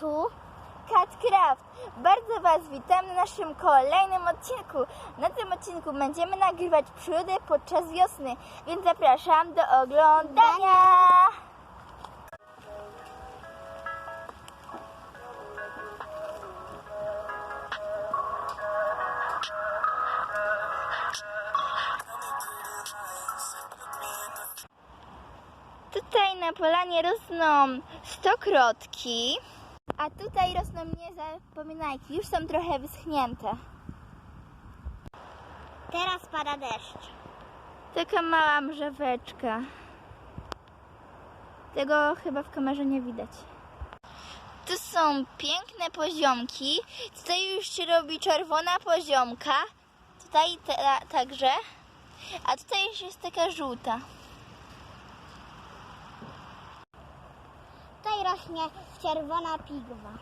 tu? Catcraft. Bardzo Was witam na naszym kolejnym odcinku. Na tym odcinku będziemy nagrywać przygody podczas wiosny, więc zapraszam do oglądania. Tutaj na polanie rosną stokrotki, a tutaj rosną niezapominajki. Już są trochę wyschnięte. Teraz pada deszcz. Taka mała mrzaweczka. Tego chyba w kamerze nie widać. Tu są piękne poziomki. Tutaj już się robi czerwona poziomka. Tutaj te, także. A tutaj już jest taka żółta. Rośnie czerwona pigwa.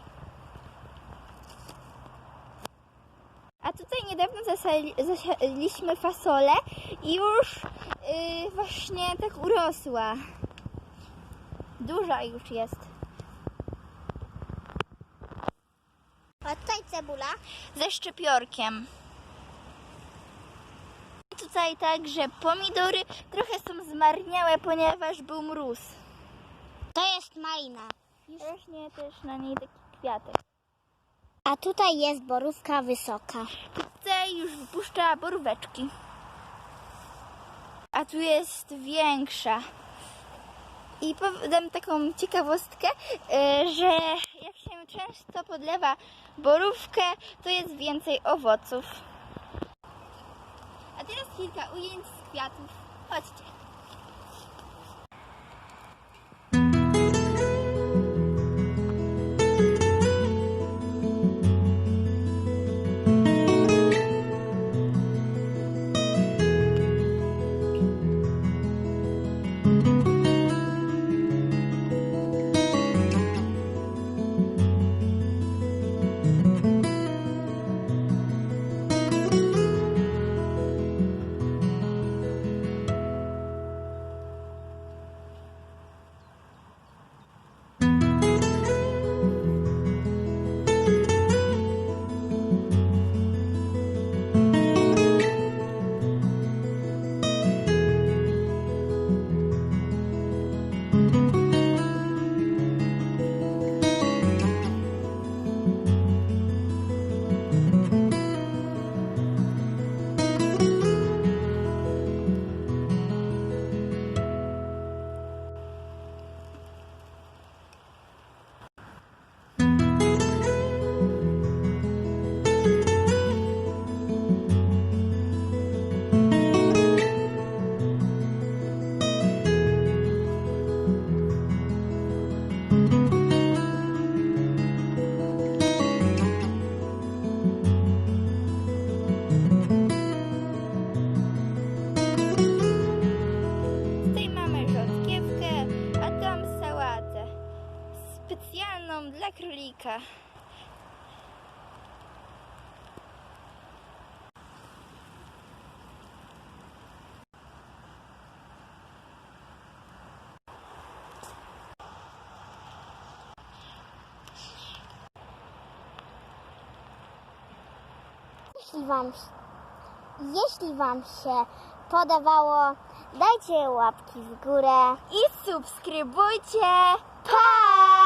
A tutaj niedawno zasialiśmy fasolę i już yy, właśnie tak urosła. Duża już jest. A tutaj cebula. ze szczypiorkiem. Tutaj także pomidory trochę są zmarniałe, ponieważ był mróz. Malina. Rośnie też na niej taki kwiatek. A tutaj jest borówka wysoka. Tutaj już wypuszcza boróweczki. A tu jest większa. I powiem taką ciekawostkę, y, że jak się często podlewa borówkę, to jest więcej owoców. A teraz kilka ujęć z kwiatów. Chodźcie. Specjalną dla królika. Jeśli wam, jeśli wam się podobało, dajcie łapki w górę. I subskrybujcie. Pa!